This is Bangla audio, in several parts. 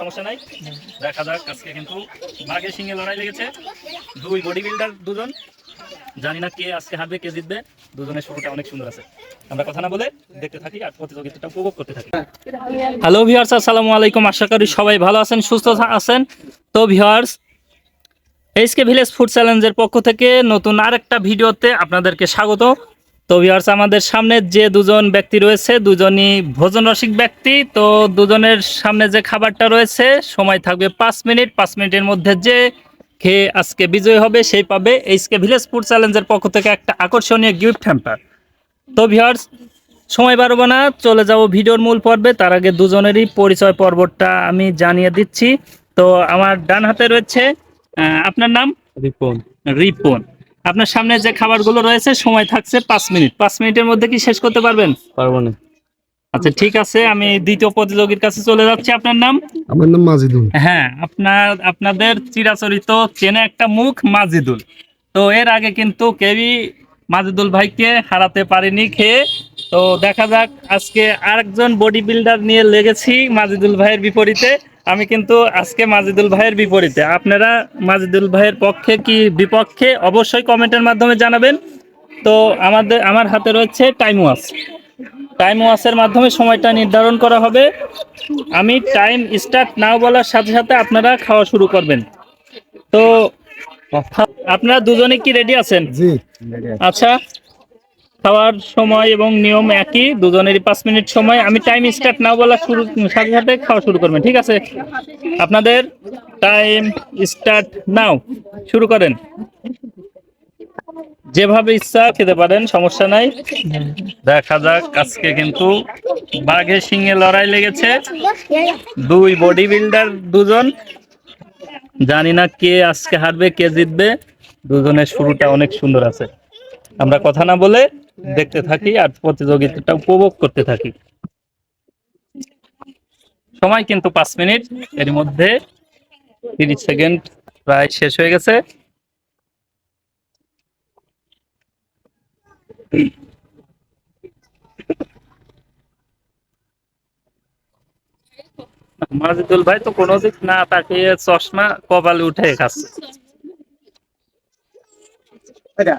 সমস্যা নাই। দেখা যাক, আজকে কিন্তু সিংহে লড়াই লেগেছে। দুই বডি বিল্ডার দুজন। জানি না কে আজকে হারবে, কে জিতবে। দুজনের শুরুটা অনেক সুন্দর আছে। আমরা কথা না বলে দেখতে থাকি আর প্রতিযোগিতাটা উপভোগ করতে থাকি। হ্যালো আসসালামু আলাইকুম। আশা করি সবাই ভালো আছেন, সুস্থ আছেন। তো ভিউয়ার্স এইচকে ভিলেজ ফুড চ্যালেঞ্জের পক্ষ থেকে নতুন আরেকটা ভিডিওতে আপনাদেরকে স্বাগত। তো ভিউয়ার্স আমাদের সামনে যে দুজন ব্যক্তি রয়েছে দুজনই ভোজন রসিক ব্যক্তি তো দুজনের সামনে যে খাবারটা রয়েছে সময় থাকবে পাঁচ মিনিট পাঁচ মিনিটের মধ্যে যে খেয়ে আজকে বিজয় হবে সেই পাবে এইচকে ভিলেজ ফুড চ্যালেঞ্জের পক্ষ থেকে একটা আকর্ষণীয় গিফট হ্যাম্পার তো ভিউয়ার্স সময় বাড়বো না চলে যাব ভিডিওর মূল পর্বে। তার আগে দুজনেরই পরিচয় পর্বটা আমি জানিয়ে দিচ্ছি। তো আমার ডান হাতে রয়েছে আহ, আপনার নাম? রিপন। রিপন। আপনার সামনে যে খাবারগুলো রয়েছে সময় থাকছে পাঁচ মিনিট। পাঁচ মিনিটের মধ্যে কি শেষ করতে পারবেন? পারব না। আচ্ছা ঠিক আছে আমি দ্বিতীয় প্রতিযোগীর কাছে চলে যাচ্ছি। আপনার নাম? আমার নাম মাজিদুল। হ্যাঁ আপনার আপনাদের চিরাচরিত চেনা একটা মুখ মাজিদুল। তো এর আগে কিন্তু কেউই মাজিদুল ভাইকে হারাতে পারেনি খেয়ে। তো দেখা যাক আজকে আরেকজন বডি বিল্ডার নিয়ে লেগেছি মাজিদুল ভাইয়ের বিপরীতে। আমি কিন্তু আজকে মাজিদুল ভাইয়ের বিপরীতে। আপনারা মাজিদুল ভাইয়ের পক্ষে কি বিপক্ষে অবশ্যই কমেন্টের মাধ্যমে জানাবেন। তো আমাদের আমার হাতে রয়েছে টাইম ওয়াচ টাইম ওয়াচের মাধ্যমে সময়টা নির্ধারণ করা হবে। আমি টাইম স্টার্ট নাও বলার সাথে সাথে আপনারা খাওয়া শুরু করবেন। তো আপনারা দুজনে কি রেডি আছেন? জি। আচ্ছা। খাওয়ার সময় এবং নিয়ম একই, দুজনেরই পাঁচ মিনিট সময়। আমি টাইম স্টার্ট না বলার শুরু, সাথে সাথে খাওয়া শুরু করবেন, ঠিক আছে? আপনাদের টাইম স্টার্ট নাও শুরু করেন। যেভাবে ইচ্ছা খেতে পারেন, সমস্যা নাই। দেখা যাক, আজকে কিন্তু বাঘে সিংহে লড়াই লেগেছে। দুই বডি বিল্ডার দুজন। জানি না কে আজকে হারবে, কে জিতবে। দুজনের শুরুটা অনেক সুন্দর আছে। আমরা কথা না বলে দেখতে থাকি আর প্রতিযোগিতাটা উপভোগ করতে থাকি। সময় কিন্তু পাঁচ মিনিট এর মধ্যে তিরিশ সেকেন্ড প্রায় শেষ হয়ে গেছে। মাজিদুল ভাই তো কোনো দিক না তাকিয়ে চশমা কপালে উঠে আহ,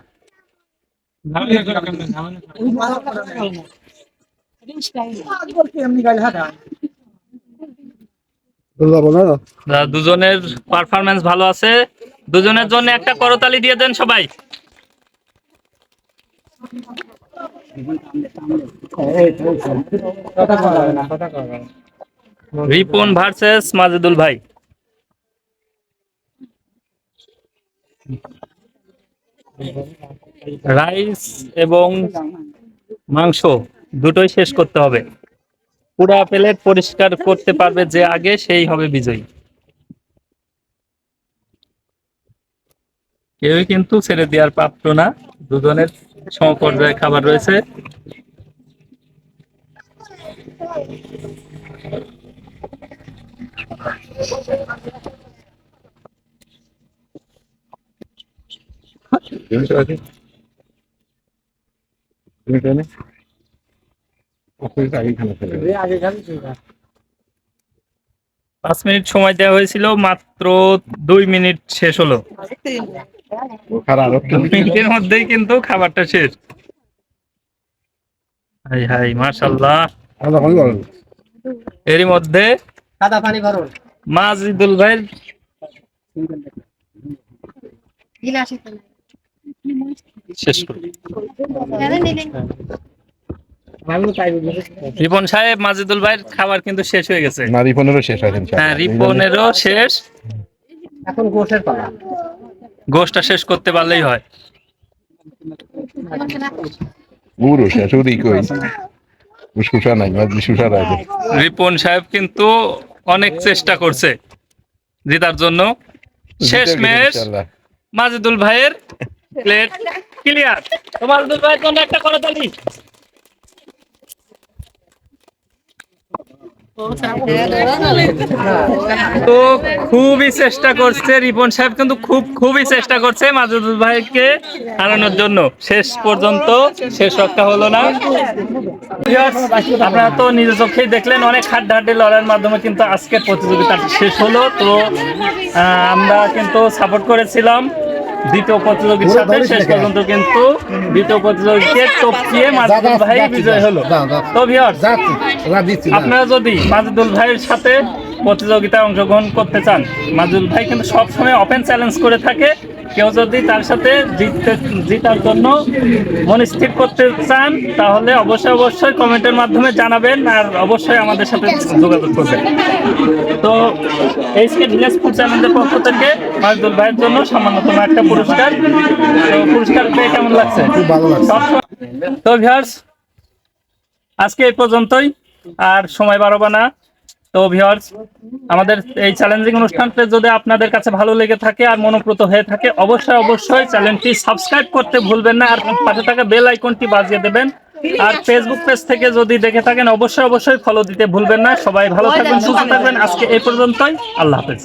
দুজনের পারফরমেন্স ভালো আছে। দুজনের জন্য একটা করতালি দিয়ে দেন সবাই। রিপন ভার্সেস মাজেদুল ভাই। রাইস এবং মাংস দুটোই শেষ করতে হবে। পুরা প্লেট পরিষ্কার করতে পারবে যে আগে, সেই হবে বিজয়ী। কেউই কিন্তু ছেড়ে দেওয়ার পাত্র না। দুজনের সমপর্যায়ে খাবার রয়েছে। পাঁচ মিনিট সময় দেওয়া হয়েছিল মাত্র দুই মিনিট শেষ হলো। মিনিটের মধ্যেই কিন্তু খাবারটা শেষ। হাই হাই মাশাল্লাহ এরই মধ্যে সাদা পানি ভরো। মাজিদুল ভাইয়ের শেষ করো। রিপন সাহেব মাজিদুল ভাইয়ের খাবার কিন্তু শেষ হয়ে গেছে। না রিফোনেরও শেষ হয়েছে হ্যাঁ রিপনেরও শেষ। এখন গোশের পালা। গোষ্ঠটা শেষ করতে পারলেই হয়। পুরো ওরই কই? নাই মাঝি রাখে রিপন সাহেব কিন্তু অনেক চেষ্টা করছে জেতার জন্য। শেষ ম্যাচ মাজিদুল ভাইয়ের প্লেট ক্লিয়ার তো মাজিদুল ভাইয়ের জন্য একটা করতালি তো খুবই চেষ্টা করছে রিপন সাহেব কিন্তু খুব খুবই চেষ্টা করছে মাজুদুল ভাইকে হারানোর জন্য। শেষ পর্যন্ত শেষ রক্ষা হলো না। আপনারা তো নিজের চোখেই দেখলেন অনেক হাড্ডাহাড্ডি লড়াইয়ের মাধ্যমে কিন্তু আজকের প্রতিযোগিতা শেষ হলো। তো আমরা কিন্তু সাপোর্ট করেছিলাম। দ্বিতীয় প্রতিযোগীর সাথে শেষ পর্যন্ত কিন্তু দ্বিতীয় প্রতিযোগীকে টপকিয়ে মাজুদুল ভাই বিজয় হলো। তো ভিউয়ার্স আপনারা যদি মাজুদুল ভাইয়ের সাথে প্রতিযোগিতায় অংশগ্রহণ করতে চান মাজুদুল ভাই কিন্তু সবসময় ওপেন চ্যালেঞ্জ করে থাকে। কেউ যদি তার সাথে জিততে জিতার জন্য মনস্থির করতে চান তাহলে অবশ্যই অবশ্যই কমেন্টের মাধ্যমে জানাবেন আর অবশ্যই আমাদের সাথে যোগাযোগ করবেন। তো এইচকে ভিলেজ ফুড চ্যানেলের পক্ষ থেকে মাজুদুল ভাইয়ের জন্য সামান্যতম একটা পুরস্কার। তো পুরস্কার পেয়ে কেমন লাগছে? লাগছে। তো ভিউয়ার্স আজকে এই পর্যন্তই। আর সময় বাড়াবো না। তো ভিওর্স আমাদের এই চ্যালেঞ্জিং অনুষ্ঠানটা যদি আপনাদের কাছে ভালো লেগে থাকে আর মনোপ্রত হয়ে থাকে, অবশ্যই অবশ্যই চ্যানেলটি সাবস্ক্রাইব করতে ভুলবেন না আর পাশে থাকা বেল আইকনটি বাজিয়ে দেবেন। আর ফেসবুক পেজ থেকে যদি দেখে থাকেন, অবশ্যই অবশ্যই ফলো দিতে ভুলবেন না। সবাই ভালো থাকবেন, সুস্থ থাকবেন। আজকে এই পর্যন্তই। আল্লাহ হাফেজ।